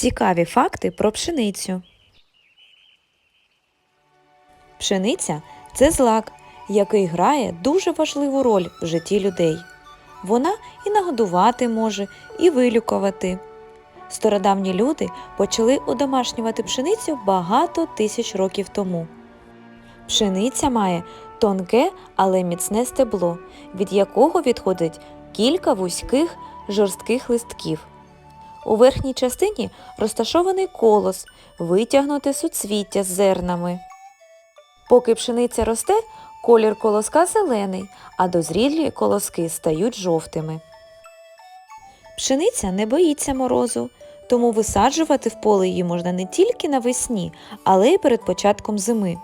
Цікаві факти про пшеницю. Пшениця це злак, який грає дуже важливу роль в житті людей. Вона і нагодувати може, і вилікувати. Стародавні люди почали одомашнювати пшеницю багато тисяч років тому. Пшениця має тонке, але міцне стебло, від якого відходить кілька вузьких жорстких листків. У верхній частині розташований колос, витягнуте суцвіття з зернами. Поки пшениця росте, колір колоска зелений, а дозрілі колоски стають жовтими. Пшениця не боїться морозу, тому висаджувати в поле її можна не тільки навесні, але й перед початком зими.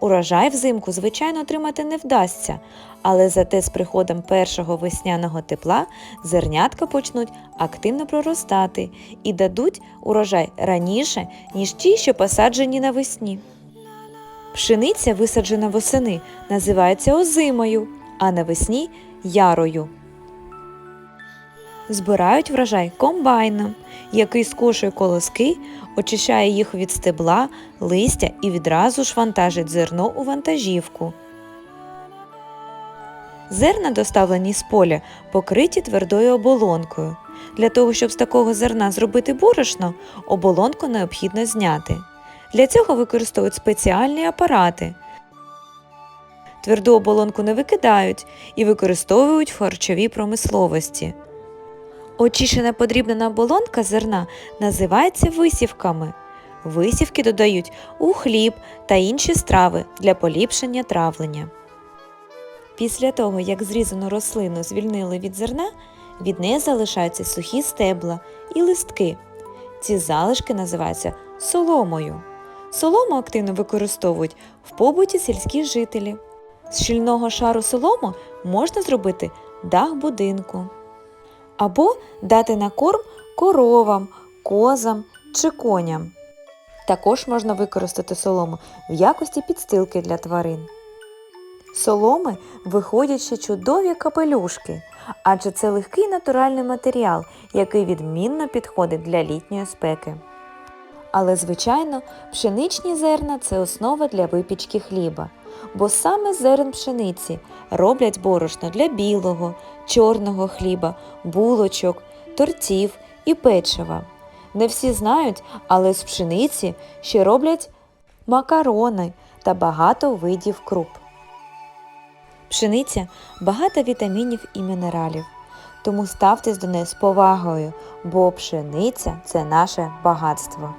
Урожай взимку, звичайно, отримати не вдасться, але зате з приходом першого весняного тепла зернятка почнуть активно проростати і дадуть урожай раніше, ніж ті, що посаджені навесні. Пшениця, висаджена восени, називається озимою, а навесні ярою. Збирають врожай комбайном, який скошує колоски, очищає їх від стебла, листя і відразу ж вантажить зерно у вантажівку. Зерна, доставлені з поля, покриті твердою оболонкою. Для того, щоб з такого зерна зробити борошно, оболонку необхідно зняти. Для цього використовують спеціальні апарати. Тверду оболонку не викидають і використовують в харчовій промисловості. Очищена подрібнена оболонка зерна називається висівками. Висівки додають у хліб та інші страви для поліпшення травлення. Після того, як зрізану рослину звільнили від зерна, від неї залишаються сухі стебла і листки. Ці залишки називаються соломою. Солому активно використовують в побуті сільські жителі. З щільного шару солому можна зробити дах будинку або дати на корм коровам, козам чи коням. Також можна використати солому в якості підстилки для тварин. Соломи виходять ще чудові капелюшки, адже це легкий натуральний матеріал, який відмінно підходить для літньої спеки. Але, звичайно, пшеничні зерна це основа для випічки хліба, бо саме зерен пшениці роблять борошно для білого, чорного хліба, булочок, тортів і печива. Не всі знають, але з пшениці ще роблять макарони та багато видів круп. Пшениця багата вітамінів і мінералів, тому ставтесь до неї з повагою, бо пшениця це наше багатство.